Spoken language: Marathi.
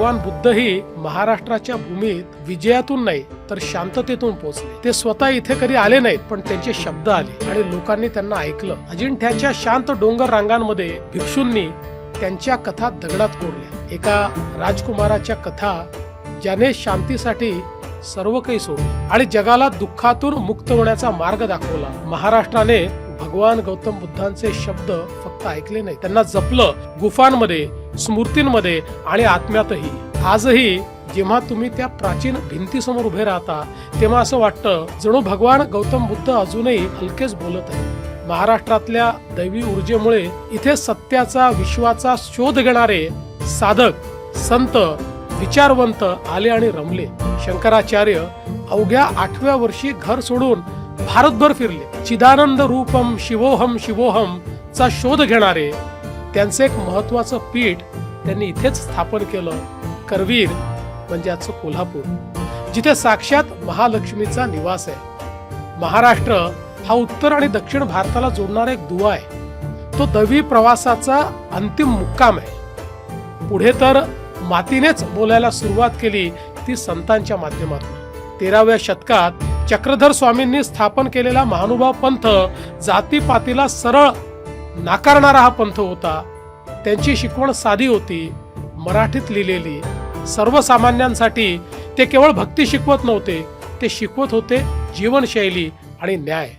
भगवान बुद्धही महाराष्ट्राच्या भूमीत विजयातून नाही तर शांततेतून पोहोचले. ते स्वतः इथे कधी आले नाहीत पण त्यांचे शब्द आले आणि लोकांनी त्यांना ऐकलं. अजिंठ्याच्या शांत डोंगर रांगांमध्ये भिक्षूंनी त्यांच्या कथा दगडात कोरल्या. एका राजकुमाराच्या कथा ज्याने शांतीसाठी सर्व काही सोडलं आणि जगाला दुःखातून मुक्त होण्याचा मार्ग दाखवला. महाराष्ट्राने भगवान गौतम बुद्धांचे शब्द फक्त ऐकले नाही त्यांना जपलं. गुफांमध्ये स्मृतींमध्ये आणि आत्म्यातही. आजही जेव्हा तुम्ही त्या प्राचीन भिंतीसमोर उभे राहता तेव्हा असं वाटतं जणू भगवान गौतम बुद्ध अजूनही हलकेच बोलत आहे महाराष्ट्रातल्या दैवी ऊर्जेमुळे इथे सत्याचा विश्वाचा शोध घेणारे साधक संत विचारवंत आले आणि रमले. शंकराचार्य अवघ्या आठव्या वर्षी घर सोडून भारतभर फिरले. चिदानंद रूपम शिवोहम शिवोहम चा शोध घेणारे त्यांचं एक महत्वाचं पीठ त्यांनी इथेच स्थापन केलं करवीर म्हणजे आजचं कोल्हापूर जिथे साक्षात महालक्ष्मीचा निवास आहे. महाराष्ट्र हा उत्तर आणि दक्षिण भारताला जोडणारा एक दुवा आहे. तो दवी प्रवासाचा अंतिम मुक्काम आहे. पुढे तर मातीनेच बोलायला सुरुवात केली ती संतांच्या माध्यमातून. तेराव्या शतकात चक्रधर स्वामींनी स्थापन केलेला महानुभाव पंथ जातीपातीला सरळ नाकारणारा हा पंथ होता. त्यांची शिकवण साधी होती. मराठीत लिहिलेली सर्वसामान्यांसाठी ते केवळ भक्ती शिकवत नव्हते ते शिकवत होते जीवनशैली आणि न्याय.